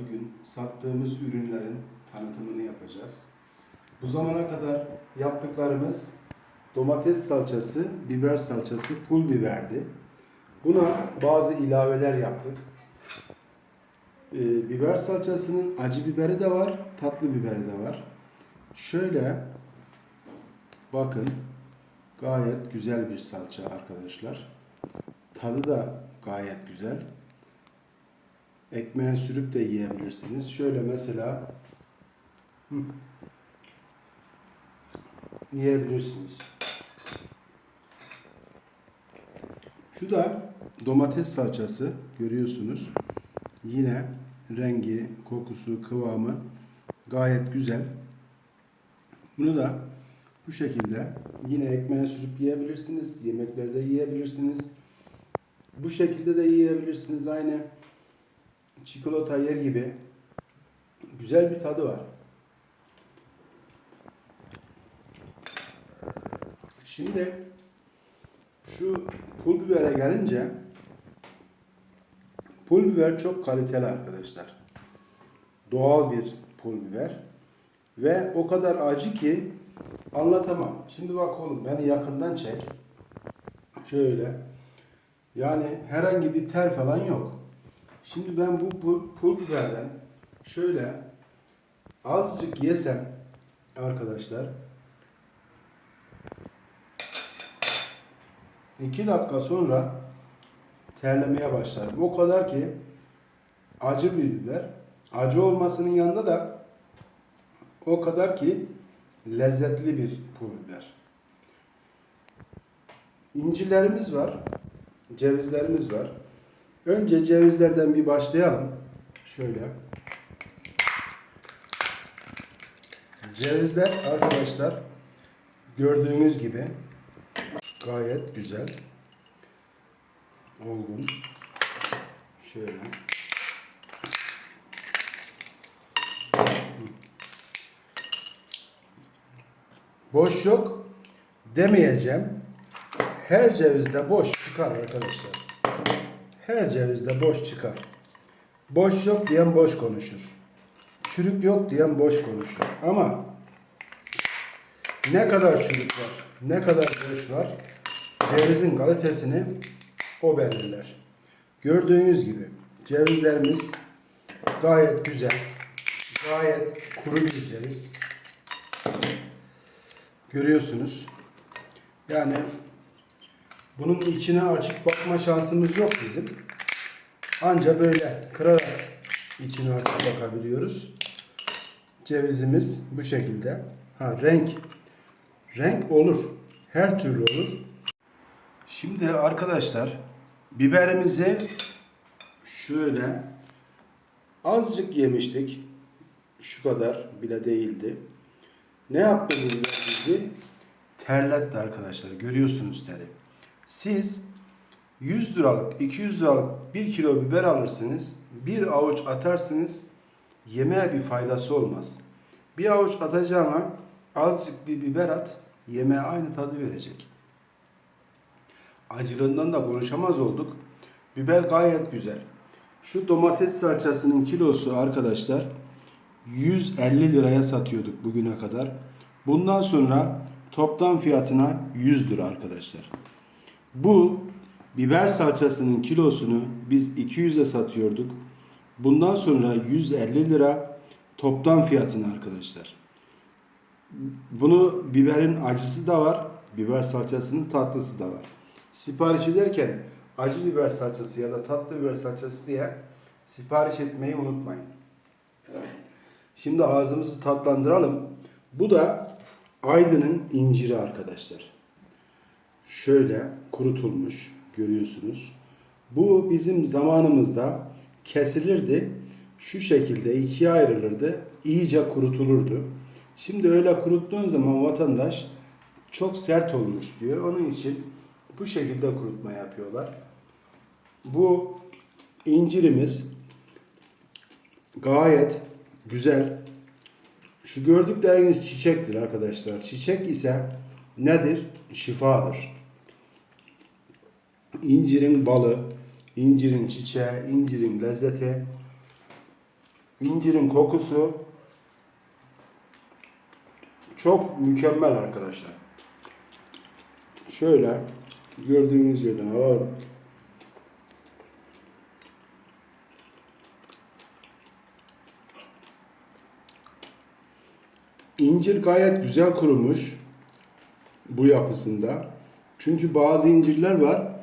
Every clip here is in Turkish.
bugün sattığımız ürünlerin tanıtımını yapacağız. Bu zamana kadar yaptıklarımız domates salçası, biber salçası, pul biberdi. Buna bazı ilaveler yaptık. Ee, biber salçasının acı biberi de var, tatlı biberi de var. Şöyle bakın gayet güzel bir salça arkadaşlar. Tadı da gayet güzel. Ekmeğe sürüp de yiyebilirsiniz. Şöyle mesela hı, yiyebilirsiniz. Şu da domates salçası görüyorsunuz. Yine rengi, kokusu, kıvamı gayet güzel. Bunu da bu şekilde yine ekmeğe sürüp yiyebilirsiniz. Yemeklerde yiyebilirsiniz. Bu şekilde de yiyebilirsiniz. Aynı çikolata yer gibi güzel bir tadı var. Şimdi şu pul bibere gelince pul biber çok kaliteli arkadaşlar. Doğal bir pul biber ve o kadar acı ki anlatamam. Şimdi bak oğlum beni yakından çek. Şöyle. Yani herhangi bir ter falan yok. Şimdi ben bu pul, pul biberden şöyle azıcık yesem arkadaşlar 2 dakika sonra terlemeye başlarım. O kadar ki acı bir biber. Acı olmasının yanında da o kadar ki lezzetli bir pul biber. İncirlerimiz var. Cevizlerimiz var. Önce cevizlerden bir başlayalım. Şöyle. Cevizler arkadaşlar gördüğünüz gibi gayet güzel. Olgun. Şöyle. Boş yok demeyeceğim. Her cevizde boş çıkar arkadaşlar. Her cevizde boş çıkar. Boş yok diyen boş konuşur. Çürük yok diyen boş konuşur. Ama ne kadar çürük var, ne kadar boş var, cevizin kalitesini o belirler. Gördüğünüz gibi cevizlerimiz gayet güzel, gayet kuru bir ceviz. Görüyorsunuz. Yani bunun içine açıp bakma şansımız yok bizim. Anca böyle kırarak içine açıp bakabiliyoruz. Cevizimiz bu şekilde. Ha renk. Renk olur. Her türlü olur. Şimdi arkadaşlar biberimizi şöyle azıcık yemiştik. Şu kadar bile değildi. Ne yaptı biber bizi? Terletti arkadaşlar. Görüyorsunuz teri. Siz 100 liralık, 200 liralık 1 kilo biber alırsınız. Bir avuç atarsınız. Yemeğe bir faydası olmaz. Bir avuç atacağına azıcık bir biber at. Yemeğe aynı tadı verecek. Acılığından da konuşamaz olduk. Biber gayet güzel. Şu domates salçasının kilosu arkadaşlar 150 liraya satıyorduk bugüne kadar. Bundan sonra toptan fiyatına 100 lira arkadaşlar. Bu biber salçasının kilosunu biz 200'e satıyorduk. Bundan sonra 150 lira toptan fiyatına arkadaşlar. Bunu biberin acısı da var, biber salçasının tatlısı da var. Sipariş ederken acı biber salçası ya da tatlı biber salçası diye sipariş etmeyi unutmayın. Şimdi ağzımızı tatlandıralım. Bu da Aydın'ın inciri arkadaşlar. Şöyle kurutulmuş görüyorsunuz. Bu bizim zamanımızda kesilirdi. Şu şekilde ikiye ayrılırdı. iyice kurutulurdu. Şimdi öyle kuruttuğun zaman vatandaş çok sert olmuş diyor. Onun için bu şekilde kurutma yapıyorlar. Bu incirimiz gayet güzel. Şu gördükleriniz çiçektir arkadaşlar. Çiçek ise nedir? Şifadır. İncirin balı, incirin çiçeği, incirin lezzeti İncirin kokusu çok mükemmel arkadaşlar. Şöyle gördüğünüz yerden alalım. İncir gayet güzel kurumuş bu yapısında. Çünkü bazı incirler var.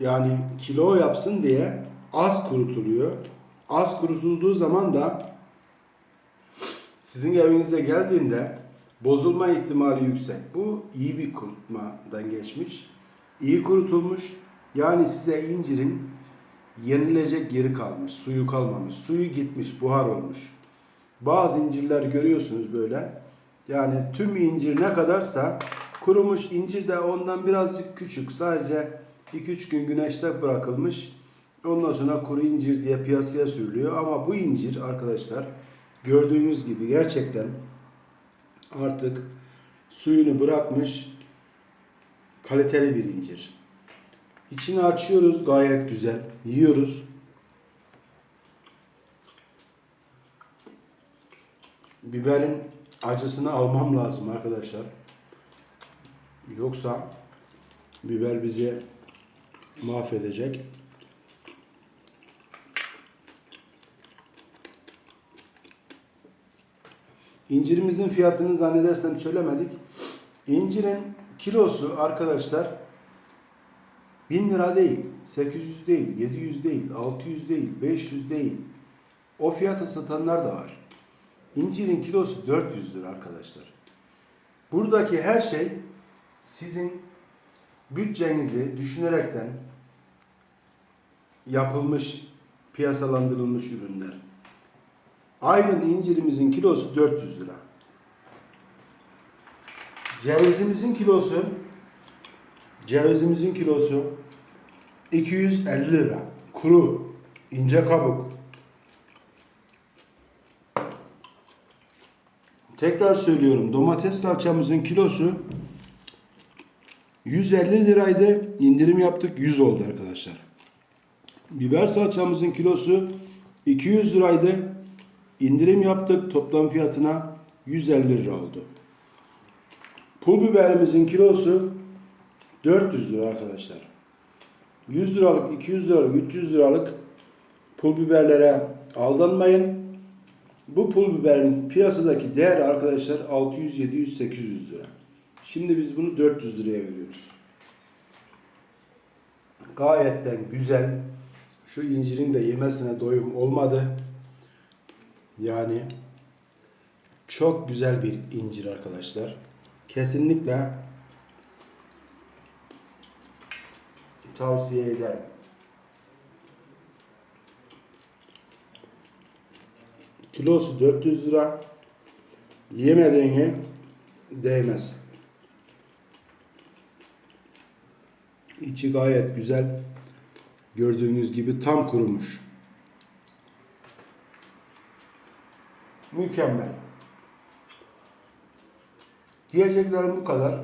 Yani kilo yapsın diye az kurutuluyor. Az kurutulduğu zaman da sizin evinize geldiğinde bozulma ihtimali yüksek. Bu iyi bir kurutmadan geçmiş. İyi kurutulmuş. Yani size incirin yenilecek yeri kalmış. Suyu kalmamış. Suyu gitmiş. Buhar olmuş. Bazı incirler görüyorsunuz böyle. Yani tüm incir ne kadarsa kurumuş incir de ondan birazcık küçük. Sadece 2-3 gün güneşte bırakılmış. Ondan sonra kuru incir diye piyasaya sürülüyor. Ama bu incir arkadaşlar gördüğünüz gibi gerçekten artık suyunu bırakmış kaliteli bir incir. İçini açıyoruz gayet güzel. Yiyoruz. Biberin acısını almam lazım arkadaşlar. Yoksa biber bizi mahvedecek. İncirimizin fiyatını zannedersem söylemedik. İncirin kilosu arkadaşlar 1000 lira değil, 800 değil, 700 değil, 600 değil, 500 değil. O fiyata satanlar da var. İncirin kilosu 400 lira arkadaşlar. Buradaki her şey sizin bütçenizi düşünerekten yapılmış, piyasalandırılmış ürünler. Aydın incirimizin kilosu 400 lira. Cevizimizin kilosu cevizimizin kilosu 250 lira. Kuru, ince kabuk. Tekrar söylüyorum. Domates salçamızın kilosu 150 liraydı. İndirim yaptık. 100 oldu arkadaşlar. Biber salçamızın kilosu 200 liraydı. İndirim yaptık. Toplam fiyatına 150 lira oldu. Pul biberimizin kilosu 400 lira arkadaşlar. 100 liralık, 200 liralık, 300 liralık pul biberlere aldanmayın. Bu pul biberin piyasadaki değer arkadaşlar 600, 700, 800 lira. Şimdi biz bunu 400 liraya veriyoruz. Gayetten güzel. Şu incirin de yemesine doyum olmadı. Yani çok güzel bir incir arkadaşlar. Kesinlikle tavsiye ederim. Kilosu 400 lira. Yemediğini değmez. İçi gayet güzel. Gördüğünüz gibi tam kurumuş. Mükemmel. Diyeceklerim bu kadar.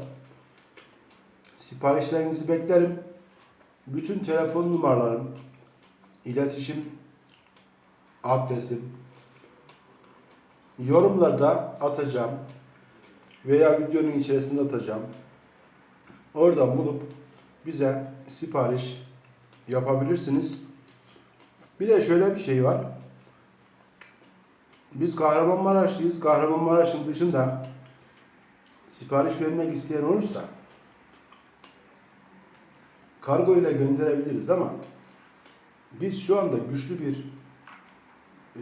Siparişlerinizi beklerim. Bütün telefon numaralarım, iletişim adresim yorumlarda atacağım veya videonun içerisinde atacağım. Oradan bulup bize sipariş yapabilirsiniz. Bir de şöyle bir şey var. Biz Kahramanmaraşlıyız. Kahramanmaraş'ın dışında sipariş vermek isteyen olursa kargo ile gönderebiliriz ama biz şu anda güçlü bir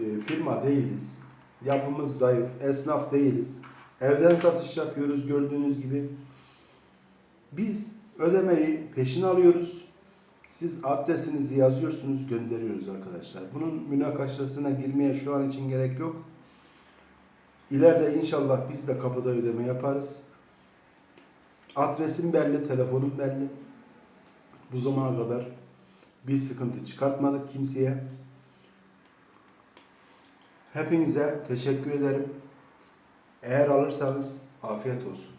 e, firma değiliz. Yapımız zayıf, esnaf değiliz. Evden satış yapıyoruz gördüğünüz gibi. Biz ödemeyi peşin alıyoruz. Siz adresinizi yazıyorsunuz, gönderiyoruz arkadaşlar. Bunun münakaşasına girmeye şu an için gerek yok. İleride inşallah biz de kapıda ödeme yaparız. Adresim belli, telefonum belli. Bu zamana kadar bir sıkıntı çıkartmadık kimseye. Hepinize teşekkür ederim. Eğer alırsanız afiyet olsun.